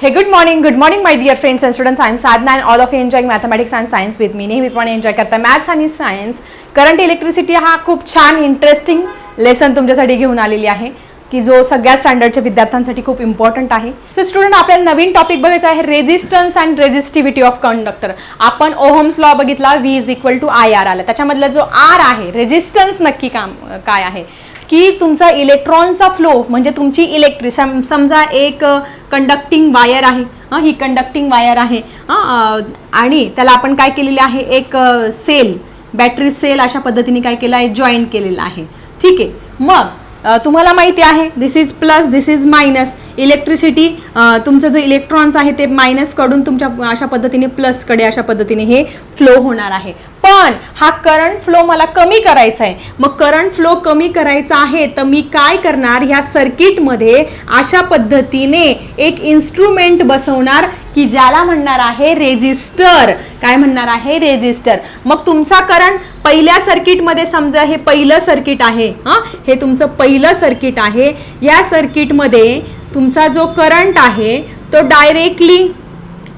Hey good morning good morning my dear friends and students I am Sadhna and all of you mathematics and science with me me. नेहमीप्रमाणे enjoy करता maths आणि science current electricity हा खूप छान interesting lesson तुमच्यासाठी घेऊन आलेली आहे की जो सगळ्या स्टँडर्डच्या विद्यार्थ्यांसाठी खूप इम्पॉर्टंट आहे. सो स्टुडंट आपल्याला नवीन टॉपिक बघायचा आहे resistance and resistivity of conductor आपण ओहम्स लॉ बघितला V is equal to I R आला. त्याच्यामधला जो आर आहे रेजिस्टन्स नक्की काम काय आहे? की तुमचा इलेक्ट्रॉनचा फ्लो म्हणजे तुमची इलेक्ट्रिक सम समजा एक कंडक्टिंग वायर आहे हां ही कंडक्टिंग वायर आहे हं, आणि त्याला आपण काय केलेले आहे एक सेल बॅटरी सेल अशा पद्धतीने काय केलं आहे जॉईन केलेलं आहे. ठीक आहे. मग तुम्हाला माहिती आहे this is plus this is minus electricity तुमचं जे इलेक्ट्रॉन्स आहे ते मायनसकडून तुमच्या अशा पद्धतीने प्लसकडे अशा पद्धतीने हे फ्लो होणार आहे. पण हा करंट फ्लो मला कमी करायचा आहे. मग करंट फ्लो कमी करायचा आहे तर मी काय करणार? ह्या सर्किटमध्ये अशा पद्धतीने एक इन्स्ट्रुमेंट बसवणार की ज्याला म्हणणार आहे रेजिस्टर काय म्हणणार आहे? रेजिस्टर मग तुमचा करंट पहिल्या सर्किटमध्ये समजा हे पहिलं सर्किट आहे हां? हे तुमचं पहिलं सर्किट आहे. या सर्किटमध्ये तुमचा जो करंट आहे तो डायरेक्टली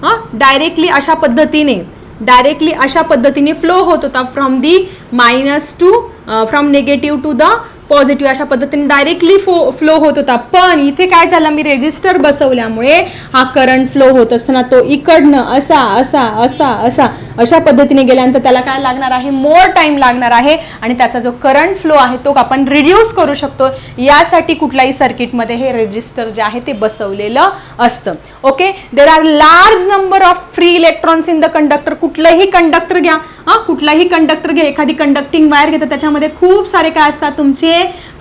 हां डायरेक्टली अशा पद्धतीने डायरेक्टली अशा पद्धतीने फ्लो होत होता from the minus to from negative to the positive अशा पद्धतीने डायरेक्टली फो फ्लो होत होता. पण इथे काय झालं मी रेजिस्टर बसवल्यामुळे हा करंट फ्लो होत असताना तो इकडनं असा असा असा असा अशा पद्धतीने गेल्यानंतर त्याला काय लागणार आहे? मोर टाइम लागणार आहे. आणि त्याचा जो करंट फ्लो आहे तो आपण रिड्यूस करू शकतो. यासाठी कुठल्याही सर्किटमध्ये हे रेजिस्टर जे आहे ते बसवलेलं असतं. Okay there are large number of free electrons in the conductor कुठलंही कंडक्टर घ्या. हा कुठलाही कंडक्टर घ्या एखादी कंडक्टिंग वायर घेतात त्याच्यामध्ये खूप सारे काय असतात तुमचे?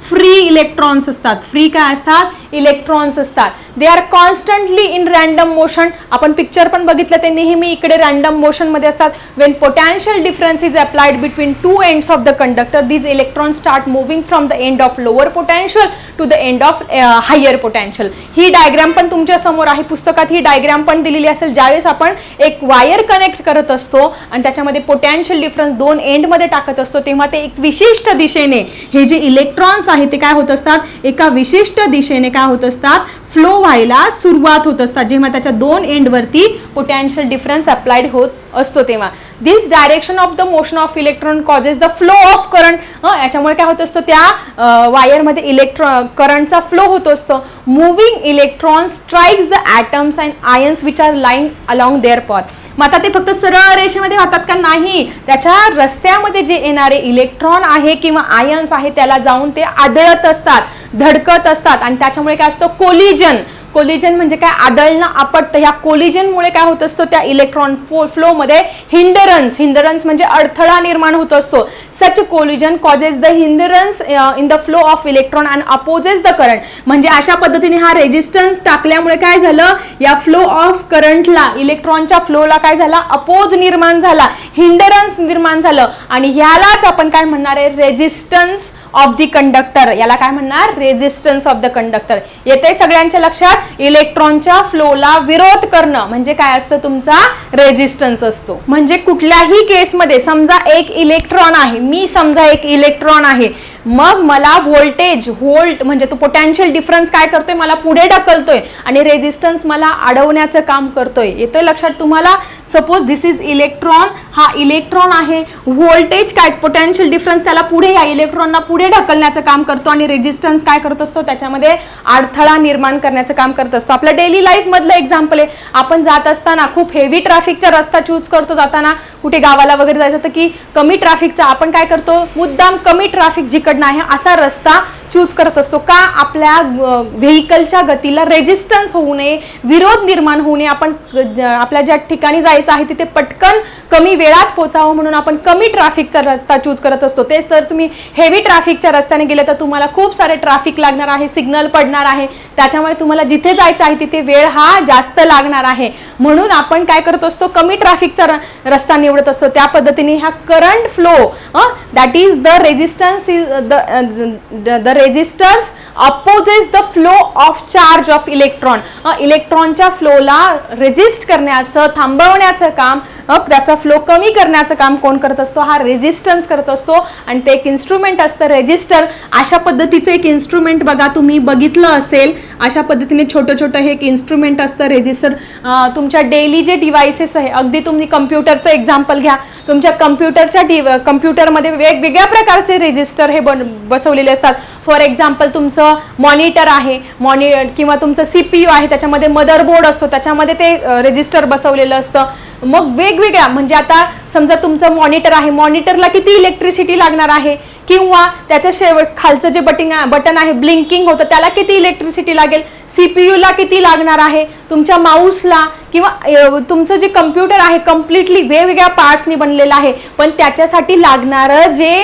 फ्री इलेक्ट्रॉन्स असतात. फ्री काय असतात? इलेक्ट्रॉन्स असतात. They are constantly in random motion आपण पिक्चर पण बघितलं ते नेहमी इकडे रँडम मोशनमध्ये असतात. When potential difference is applied between two ends of the conductor these electron start moving from the end of lower potential to the end of higher potential he diagram पण तुमच्यासमोर आहे. पुस्तकात ही डायग्राम पण दिलेली असेल. ज्यावेळेस आपण एक वायर कनेक्ट करत असतो आणि त्याच्यामध्ये पोटॅन्शियल डिफरन्स दोन एंडमध्ये टाकत असतो तेव्हा ते एक विशिष्ट दिशेने हे जे इलेक्ट्रॉन्स आहे ते काय होत असतात? एका विशिष्ट दिशेने काय होत असतात? फ्लो व्हायला सुरुवात होत असतात. जेव्हा त्याच्या दोन एंडवरती पोटॅन्शियल डिफरन्स अप्लाइड होत असतो तेव्हा. This direction of the motion of electron causes the flow of current याच्यामुळे काय होत असतं? त्या वायरमध्ये इलेक्ट्रॉ करंटचा फ्लो होत असतो. Moving electron strikes the atoms and ions which are line along their path मग आता ते फक्त सरळ रेषेमध्ये वाहतात का नाही? त्याच्या रस्त्यामध्ये जे येणारे इलेक्ट्रॉन आहे किंवा आयन्स आहे त्याला जाऊन ते आदळत असतात धडकत असतात. आणि त्याच्यामुळे काय असतं? कोलिजन कोलिजन म्हणजे काय? आदळणं आपटतं. ह्या कोलिजनमुळे काय होत असतं? त्या इलेक्ट्रॉन फ्लोमध्ये हिंडरन्स हिंडरन्स म्हणजे अडथळा निर्माण होत असतो. Such collision causes the hindrance in the flow of electron and opposes the current म्हणजे अशा पद्धतीने हा रेजिस्टन्स टाकल्यामुळे काय झालं? या फ्लो ऑफ करंटला इलेक्ट्रॉनच्या फ्लोला काय झाला? अपोज निर्माण झाला. हिंडरन्स निर्माण झालं. आणि ह्यालाच आपण काय म्हणणार आहे? रेजिस्टन्स ऑफ द कंडक्टर याला काय म्हणणार? रेझिस्टन्स ऑफ द कंडक्टर येते सगळ्यांच्या लक्षात? इलेक्ट्रॉनच्या फ्लोला विरोध करणं. म्हणजे काय असतं तुमचा? रेझिस्टन्स असतो. म्हणजे कुठल्याही केसमध्ये समजा एक इलेक्ट्रॉन आहे. मी समजा एक इलेक्ट्रॉन आहे. मग मला व्होल्टेज व्होल्ट म्हणजे तो पोटॅन्शियल डिफरन्स काय करतोय? मला पुढे ढकलतोय आणि रेजिस्टन्स मला अडवण्याचं काम करतोय. येतोय लक्षात तुम्हाला? सपोज दिस इज इलेक्ट्रॉन हा इलेक्ट्रॉन आहे. व्होल्टेज काय? पोटॅन्शियल डिफरन्स त्याला पुढे या इलेक्ट्रॉनना पुढे ढकलण्याचं काम करतो आणि रेजिस्टन्स काय करत असतो? त्याच्यामध्ये अडथळा निर्माण करण्याचं काम करत असतो. आपल्या डेली लाईफमधलं एक्झाम्पल आहे. आपण जात असताना खूप हेवी ट्रॅफिकचा रस्ता चूज करतो जाताना. कुठे गावाला वगैरे जायचं तर की कमी ट्रॅफिकचा आपण काय करतो? मुद्दाम कमी ट्रॅफिक जिकडनं आहे असा रस्ता चूज करत असतो. का आपल्या व्हेकलच्या गतीला रेजिस्टन्स होऊ नये विरोध निर्माण होऊ नये. आपण आपल्या ज्या ठिकाणी जायचं आहे तिथे पटकन कमी वेळात पोचावं म्हणून आपण कमी ट्रॅफिकचा रस्ता चूज करत असतो. तेच तर तुम्ही हेवी ट्रॅफिकच्या रस्त्याने गेले तर तुम्हाला खूप सारे ट्रॅफिक लागणार आहे सिग्नल पडणार आहे. त्याच्यामुळे तुम्हाला जिथे जायचं आहे तिथे वेळ हा जास्त लागणार आहे. म्हणून आपण काय करत असतो कमी ट्रॅफिकचा रस्ता निवडत असतो. त्या पद्धतीने हा current flow that is the resistance is the the resistors opposes the flow of charge of electron. इलेक्ट्रॉनच्या फ्लोला रेजिस्ट करण्याचं थांबवण्याचं काम त्याचा फ्लो कमी करण्याचं काम कोण करत असतो? हा रेजिस्टन्स करत असतो. आणि ते एक इन्स्ट्रुमेंट असतं रेजिस्टर अशा पद्धतीचं एक इन्स्ट्रुमेंट बघा तुम्ही बघितलं असेल. अशा पद्धतीने छोटं छोटं हे एक इन्स्ट्रुमेंट असतं रेजिस्टर तुमच्या डेली जे डिव्हायसेस आहे अगदी तुम्ही कम्प्युटरचं एक्झाम्पल घ्या. तुमच्या कम्प्युटरच्या डिव कम्प्युटरमध्ये वेगवेगळ्या प्रकारचे रेजिस्टर हे बन बसवलेले असतात. फॉर एक्झाम्पल तुमचं मॉनिटर आहे मॉनि किंवा तुमचं सी पी यू आहे त्याच्यामध्ये मदरबोर्ड असतो त्याच्यामध्ये ते रेजिस्टर बसवलेलं असतं. मग वेगवेगळ्या म्हणजे आता समजा तुमचं मॉनिटर आहे मॉनिटरला किती इलेक्ट्रिसिटी लागणार आहे? किंवा त्याच्या शेवट खालचं जे बटिंग बटन आहे ब्लिंकिंग होतं त्याला किती इलेक्ट्रिसिटी लागेल? सीपीयूला किती लागणार आहे? तुमच्या माऊसला किंवा तुमचं जे कम्प्युटर आहे कम्प्लिटली वेगवेगळ्या पार्ट्सनी बनलेलं आहे. पण त्याच्यासाठी लागणारं जे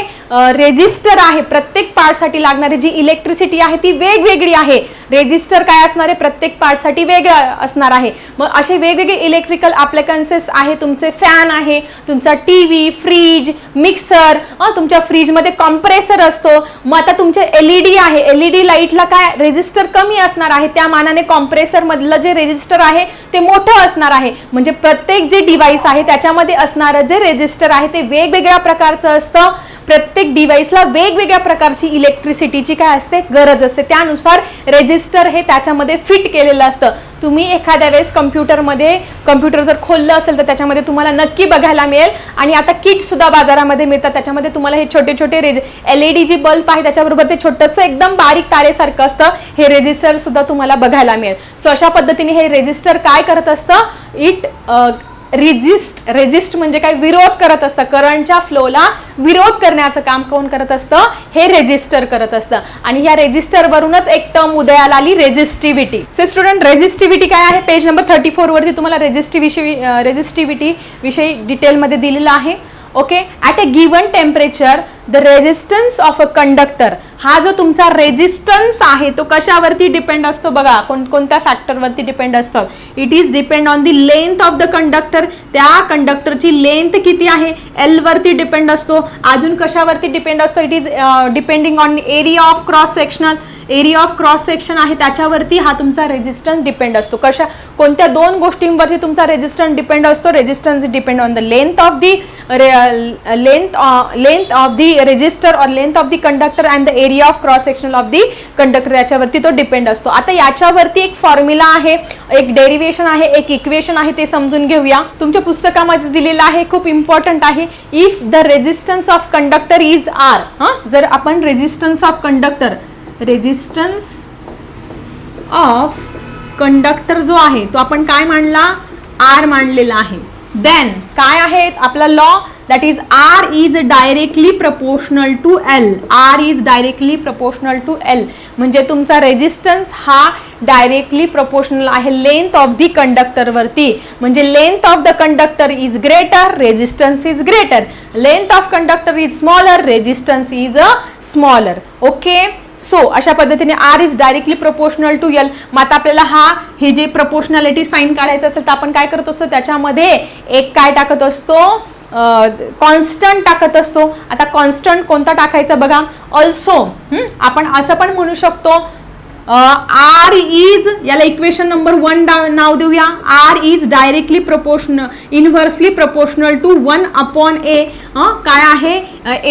रेजिस्टर आहे प्रत्येक पार्टसाठी लागणारी जी इलेक्ट्रिसिटी आहे ती वेगवेगळी आहे. रेजिस्टर काय असणार आहे? प्रत्येक पार्टसाठी वेगळं असणार आहे. मग असे वेगवेगळे इलेक्ट्रिकल अप्लायकन्सेस आहे तुमचे फॅन आहे तुमचा टी व्ही फ्रीज मिक्सर तुमच्या फ्रीजमध्ये कॉम्प्रेसर असतो. मग आता तुमचे एल ई डी आहे एल ई डी लाईटला काय रेजिस्टर कमी असणार आहे त्या मानाने कॉम्प्रेसरमधलं जे रेजिस्टर आहे ते मोठं असणार आहे. म्हणजे प्रत्येक जे डिव्हाइस आहे त्याच्यामध्ये असणारं जे रेजिस्टर आहे ते वेगवेगळ्या प्रकारचं असतं. प्रत्येक डिव्हाइसला वेगवेगळ्या प्रकारची इलेक्ट्रिसिटीची काय असते? गरज असते. त्यानुसार रेजिस्टर हे त्याच्यामध्ये फिट केलेलं असतं. तुम्ही एखाद्या वेळेस कम्प्युटरमध्ये कम्प्युटर जर खोललं असेल तर त्याच्यामध्ये तुम्हाला नक्की बघायला मिळेल. आणि आता किटसुद्धा बाजारामध्ये मिळतात. त्याच्यामध्ये तुम्हाला हे छोटे छोटे रेज एल ई डी जी बल्ब आहे त्याच्याबरोबर ते छोटंसं एकदम बारीक तारेसारखं असतं. हे रेजिस्टरसुद्धा तुम्हाला बघायला मिळेल. सो अशा पद्धतीने हे रेजिस्टर काय करत असतं? इट रिजिस्ट रेजिस्ट म्हणजे काय? विरोध करत असतं. करंटच्या फ्लोला विरोध करण्याचं काम कोण करत असतं? हे रेजिस्टर करत असतं. आणि ह्या रेजिस्टर वरूनच एक टर्म उदयाला आली रेजिस्टिव्हिटी सो स्टुडंट रेजिस्टिव्हिटी काय आहे? पेज नंबर थर्टी फोर वरती तुम्हाला रेजिस्टिव्हिशी रेजिस्टिव्हिटी विषयी डिटेलमध्ये दिलेलं आहे. Okay at a given temperature the resistance of a conductor हा जो तुमचा रेजिस्टन्स आहे तो कशावरती डिपेंड असतो बघा? कोण कोणत्या फॅक्टरवरती डिपेंड असतं? It is depend on the length of the conductor त्या कंडक्टरची लेंथ किती आहे? एलवरती डिपेंड असतो. अजून कशावरती डिपेंड असतो? It is depending on area of cross sectional area of cross section आहे त्याच्यावरती हा तुमचा रेजिस्टन्स डिपेंड असतो. कशा कोणत्या दोन गोष्टींवरती तुमचा रेजिस्टन्स डिपेंड असतो? Resistance depend on the length of the length length of the resistor और length of the conductor and the area of cross section of the conductor याच्यावरती तो डिपेंड असतो. आता याच्यावरती एक फॉर्म्युला आहे एक डेरिवेशन आहे एक इक्वेशन आहे ते समजून घेऊया. तुमच्या पुस्तकामध्ये दिलेलं आहे खूप इम्पॉर्टंट आहे. If the resistance of conductor is R हां? जर आपण resistance of conductor resistance of conductor जो आहे तो आपण काय मांडला? आर मांडलेला आहे. देन काय आहे? आपला law that is R is directly proportional to L R is directly proportional to L म्हणजे तुमचा रेजिस्टन्स हा डायरेक्टली प्रपोर्शनल आहे. लेंथ ऑफ दी कंडक्टरवरती म्हणजे length of the conductor is greater resistance is greater length of conductor is smaller resistance is a smaller okay so अशा पद्धतीने R is directly proportional to L मग आता आपल्याला हा हे जे प्रपोर्शनॅलिटी साईन काढायचं असेल तर आपण काय करत असतो? त्याच्यामध्ये एक काय टाकत असतो? कॉन्स्टंट टाकत असतो. आता कॉन्स्टंट कोणता टाकायचा बघा? ऑल्सो आपण असं पण म्हणू शकतो आर इज याला इक्वेशन नंबर वन नाव देऊया. R is directly proportional inversely proportional to one upon A काय आहे?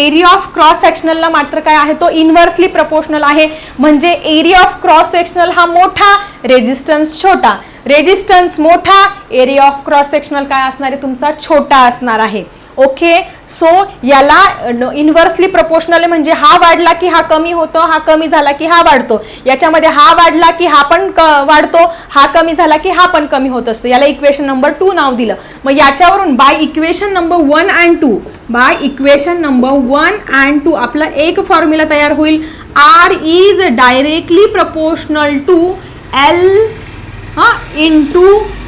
एरिया ऑफ क्रॉस सेक्शनलला मात्र काय आहे? तो इनव्हर्सली प्रपोर्शनल आहे. म्हणजे एरिया ऑफ क्रॉस सेक्शनल हा मोठा रेजिस्टन्स छोटा. रेजिस्टन्स मोठा एरिया ऑफ क्रॉस सेक्शनल काय असणार आहे? तुमचा छोटा असणार आहे. ओके सो याला इन्व्हर्सली प्रपोर्शनल म्हणजे हा वाढला की हा कमी होतो हा कमी झाला की हा वाढतो. याच्यामध्ये हा वाढला की हा पण क वाढतो हा कमी झाला की हा पण कमी होत असतो. याला इक्वेशन नंबर टू नाव दिलं. मग याच्यावरून by equation number one and two by equation number one and two आपला एक फॉर्म्युला तयार होईल. R is directly proportional to L हा into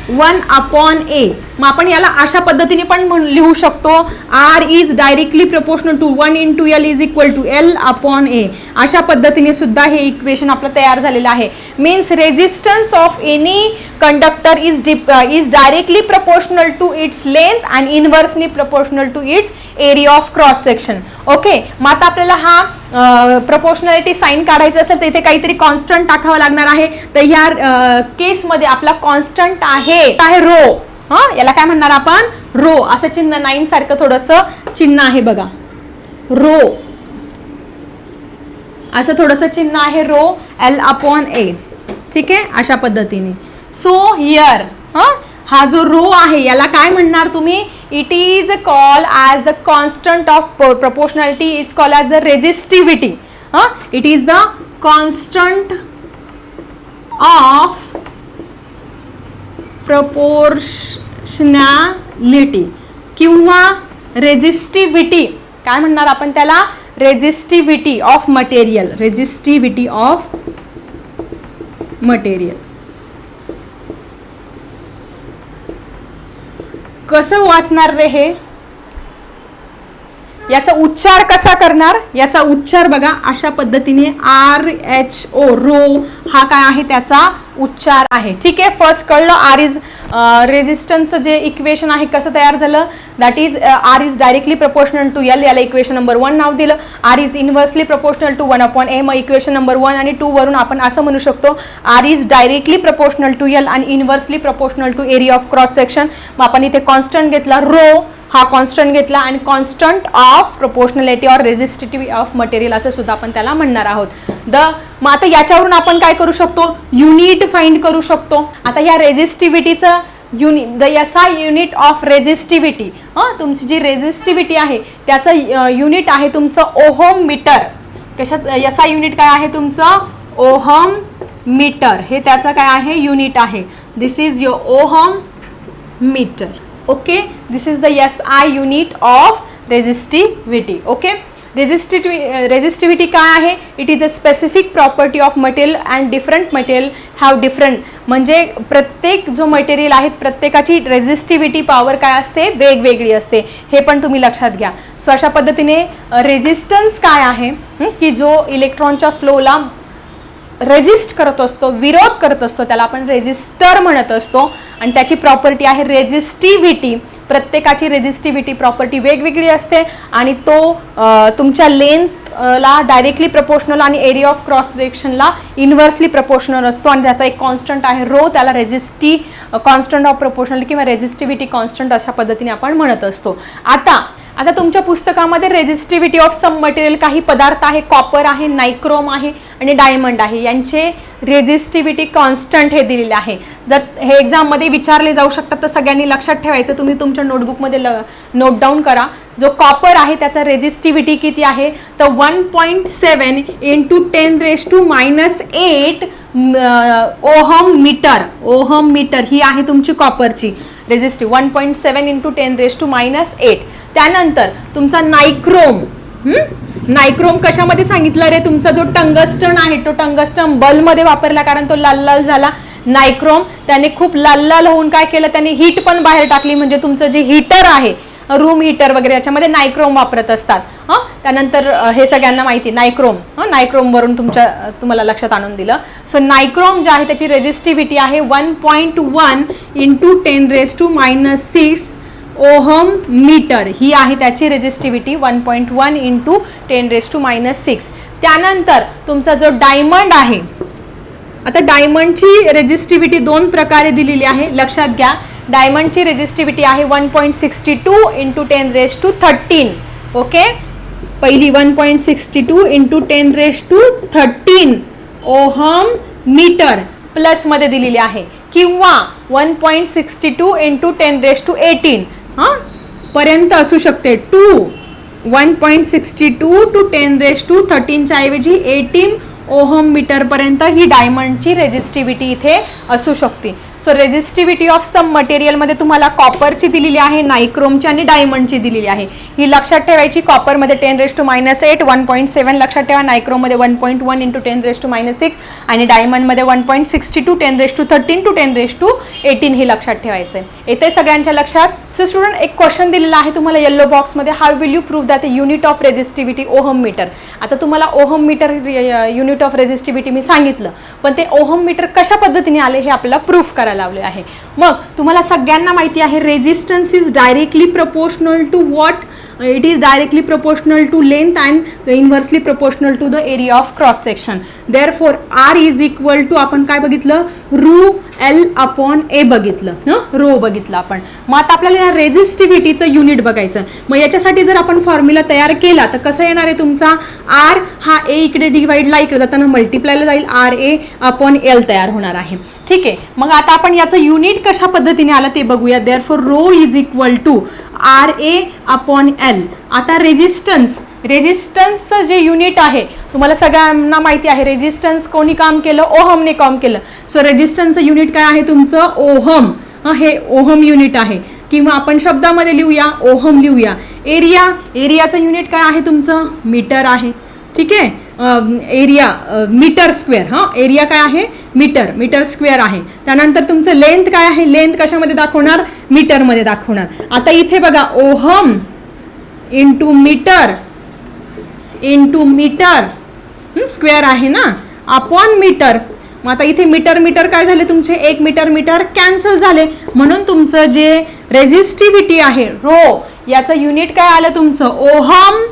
one upon A. मग आपण याला अशा पद्धतीने पण लिहू शकतो. R is directly proportional to one into L is equal to L upon A अशा पद्धतीने सुद्धा हे इक्वेशन आपलं तयार झालेलं आहे. Means resistance of any conductor is deep is directly proportional to its length and inversely proportional to its area of cross section okay मग आता आपल्याला हा प्रपोर्शनॅलिटी साईन काढायचं असेल तर इथे काहीतरी कॉन्स्टंट टाकावं लागणार आहे. तर ह्या केसमध्ये आपला कॉन्स्टंट आहे. आहे रो हा? याला काय म्हणणार आपण? रो असं चिन्ह नाईन सारखं थोडस चिन्ह आहे बघा. रो असं थोडस चिन्ह आहे रो एल अपॉन ए ठीक आहे? अशा पद्धतीने. सो हिअर हां? हा जो रो आहे याला काय म्हणणार तुम्ही? It is call as the constant of proportionality is call as the resistivity हां it is the constant of proportionality किंवा रेजिस्टिव्हिटी काय म्हणणार आपण त्याला? Resistivity of material resistivity of material कसं वाचणार रे हे? याचा उच्चार कसा करणार? याचा उच्चार बघा अशा पद्धतीने आर एच ओ रो हा काय आहे त्याचा? उच्चार आहे. ठीक आहे फर्स्ट कळलं आर इज रेजिस्टन्सचं जे इक्वेशन आहे कसं तयार झालं? That is R is directly proportional to L याला इक्वेशन नंबर वन नाव दिलं. R is inversely proportional to one upon M equation number one आणि टू वरून आपण असं म्हणू शकतो R is directly proportional to L आणि inversely proportional to area of cross section मग आपण इथे कॉन्स्टंट घेतला रो हा कॉन्स्टंट घेतला आणि constant of proportionality or resistivity of material असं सुद्धा आपण त्याला म्हणणार आहोत. द मग आता याच्यावरून आपण काय करू शकतो? युनिट फाइंड करू शकतो. आता या रेजिस्टिव्हिटीचं unit the SI unit of resistivity हां तुमची जी रेजिस्टिव्हिटी आहे त्याचं युनिट आहे तुमचं ओहोम मीटर कशाच यसा युनिट काय आहे तुमचं? ओहम मीटर हे त्याचं काय आहे? युनिट आहे. This is your ohm meter okay this is the S I unit of resistivity okay resistivity resistivity काय आहे? It is a specific property of material and different material have different म्हणजे प्रत्येक जो मटेरियल आहे प्रत्येकाची resistivity power काय असते? वेगवेगळी असते. हे पण तुम्ही लक्षात घ्या. सो अशा पद्धतीने uh, रेजिस्टन्स काय आहे? की जो इलेक्ट्रॉनच्या फ्लोला रेजिस्ट करत असतो विरोध करत असतो त्याला आपण रेजिस्टर म्हणत असतो. आणि त्याची प्रॉपर्टी आहे रेजिस्टिव्हिटी. प्रत्येकाची रेजिस्टिव्हिटी प्रॉपर्टी वेगवेगळी असते आणि तो तुमच्या लेंथला डायरेक्टली प्रपोर्शनल आणि एरिया ऑफ क्रॉस सेक्शनला इन्व्हर्सली प्रपोर्शनल असतो. आणि त्याचा एक कॉन्स्टंट आहे रो त्याला रेजिस्टी कॉन्स्टंट ऑफ प्रपोर्शनल किंवा रेजिस्टिव्हिटी कॉन्स्टंट अशा पद्धतीने आपण म्हणत असतो. आता आता तुमच्या पुस्तकामध्ये रेजिस्टिव्हिटी ऑफ सम मटेरियल काही पदार्थ आहे कॉपर आहे नायक्रोम आहे आणि डायमंड आहे. यांचे रेजिस्टिव्हिटी कॉन्स्टंट हे दिलेले आहे. जर हे एक्झाममध्ये विचारले जाऊ शकतात तर सगळ्यांनी लक्षात ठेवायचं तुम्ही तुमच्या नोटबुकमध्ये ल नोट डाऊन करा. जो कॉपर आहे त्याचा रेजिस्टिव्हिटी किती आहे? तर one point seven into ten raise to minus eight ohm meter. Ohm meter ही आहे तुमची कॉपरची. Resistive. One point seven into ten raise to minus eight. त्यानंतर तुमचा नायक्रोम नायक्रोम कशामध्ये सांगितलं रे? तुमचा जो टंगस्टन आहे तो टंगस्टन बल्बमध्ये वापरला कारण तो लाल लाल झाला. नायक्रोम त्याने खूप लाल लाल होऊन काय केलं? त्याने हीट पण बाहेर टाकली म्हणजे तुमचं जे हीटर आहे रूम हीटर वगैरे याच्यामध्ये नायक्रोम वापरत असतात. हां? त्यानंतर हे सगळ्यांना माहिती नायक्रोम. हां? नायक्रोमवरून तुमच्या तुम्हाला लक्षात आणून दिलं. सो नायक्रोम जे आहे त्याची रेजिस्टिव्हिटी आहे one point one into ten raise to minus six ohm meter. ही आहे त्याची resistivity one point one into ten raise to minus six त्यानंतर तुमचा जो डायमंड आहे आता डायमंडची रेजिस्टिव्हिटी दोन प्रकारे दिलेली आहे. लक्षात घ्या डायमंडची रेजिस्टिव्हिटी आहे one point sixty two into ten raise to thirteen okay? पहिली one point sixty two into ten raise to thirteen ohm meter प्लसमध्ये दिलेली आहे. किंवा one point sixty two into ten raise to eighteen हां? पर्यंत असू शकते. To one point sixty two to ten raise to थर्टीनच्या ऐवजी eighteen ohm मीटरपर्यंत ही डायमंडची resistivity इथे असू शकते. सो रेजिस्टिव्हिटी ऑफ सम मटेरियलमध्ये तुम्हाला कॉपरची दिलेली आहे नायक्रोमची आणि डायमंडची दिलेली आहे. ही लक्षात ठेवायची कॉपरमध्ये ten raise to minus eight one point seven लक्षात ठेवा. नायक्रोममध्ये one point one into ten raise to minus six आणि डायमंडमध्ये one point sixty two ten raise to thirteen to ten raise to eighteen ही लक्षात ठेवायचं आहे येते सगळ्यांच्या लक्षात? सो स्टुडंट एक क्वेश्चन दिलेला आहे तुम्हाला येल्लो बॉक्समध्ये how will you prove that unit of resistivity ohm meter आता तुम्हाला ohm meter unit of resistivity मी सांगितलं. पण ते ओहम मीटर कशा पद्धतीने आले हे आपल्याला प्रूफ करायला लावले आहे. मग तुम्हाला सगळ्यांना माहिती आहे resistance is directly proportional to what it is directly proportional to length and inversely proportional to the area of cross section therefore R is equal to आपण काय बघितलं? रू एल अपॉन ए बघितलं. हं रो बघितलं आपण. मग आता आपल्याला या रेझिस्टिव्हिटीचं युनिट बघायचं मग याच्यासाठी जर आपण फॉर्म्युला तयार केला तर कसं येणार आहे तुमचा? आर हा ए इकडे डिवाइडला इकडे जाताना मल्टिप्लायला जाईल. आर ए अपॉन एल तयार होणार आहे. ठीक आहे? मग आता आपण याचं युनिट कशा पद्धतीने आलं ते बघूया. Therefore rho is equal to R A upon L आता रेजिस्टन्स रेजिस्टन्सचं जे युनिट आहे तुम्हाला सगळ्यांना माहिती आहे रेजिस्टन्स कोणी काम केलं? ओहमने काम केलं. सो रेजिस्टन्सचं युनिट काय आहे तुमचं? ओहम. हे ओहम युनिट आहे. किंवा आपण शब्दामध्ये लिहूया ओहम लिहूया. एरिया एरियाचं युनिट काय आहे तुमचं? मीटर आहे. ठीक आहे? एरिया मीटर स्क्वेअर हां? एरिया काय आहे? मीटर मीटर स्क्वेअर आहे. त्यानंतर तुमचं लेंथ काय आहे? लेंथ कशामध्ये दाखवणार? मीटरमध्ये दाखवणार. आता इथे बघा ohm into meter into meter square आहे ना? अपॉन मीटर मग आता इथे मीटर मीटर काय झाले तुमचे? एक मीटर मीटर कॅन्सल झाले. म्हणून तुमचं जे रेझिस्टिव्हिटी आहे रो याचं युनिट काय आलं तुमचं? Ohm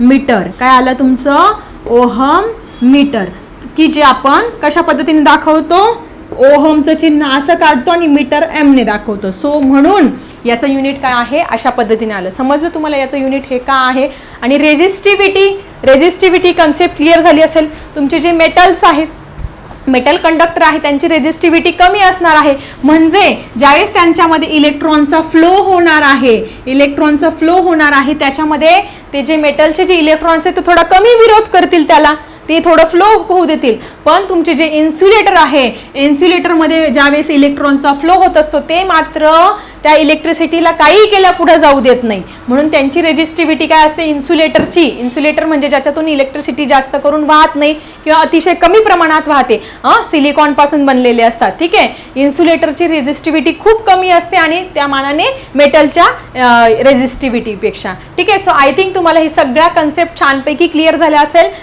meter. काय आलं तुमचं? ओहम मीटर की जे आपण कशा पद्धतीने दाखवतो? ओहमचं चिन्ह असं काढतो आणि मीटर एमने दाखवतो. सो म्हणून याचं युनिट काय आहे? अशा पद्धतीने आलं. समजलं तुम्हाला याचं युनिट हे का आहे? आणि रेजिस्टिव्हिटी रेजिस्टिव्हिटी कन्सेप्ट क्लिअर झाली असेल. तुमचे जे मेटल्स आहेत मेटल कंडक्टर आहे त्यांची रेजिस्टिव्हिटी कमी असणार आहे. म्हणजे ज्यावेळेस त्यांच्यामध्ये इलेक्ट्रॉनचा फ्लो होणार आहे इलेक्ट्रॉनचा फ्लो होणार आहे त्याच्यामध्ये ते जे मेटलचे जे इलेक्ट्रॉन्स आहेत ते थोडा कमी विरोध करतील त्याला. ते थोडं फ्लो होऊ देतील. पण तुमचे जे इन्सुलेटर आहे इन्सुलेटरमध्ये ज्यावेळेस इलेक्ट्रॉनचा फ्लो होत असतो ते मात्र त्या इलेक्ट्रिसिटीला काही केल्या पुढे जाऊ देत नाही. म्हणून त्यांची रेजिस्टिव्हिटी काय असते? इन्सुलेटरची इन्सुलेटर म्हणजे ज्याच्यातून इलेक्ट्रिसिटी जास्त करून वाहत नाही किंवा अतिशय कमी प्रमाणात वाहते. हां? सिलिकॉनपासून बनलेले असतात. ठीक आहे? इन्सुलेटरची रेजिस्टिव्हिटी खूप कमी असते आणि त्या मानाने मेटलच्या रेजिस्टिव्हिटीपेक्षा ठीक आहे? सो आय थिंक तुम्हाला ही सगळ्या कन्सेप्ट छानपैकी क्लिअर झाल्या असेल.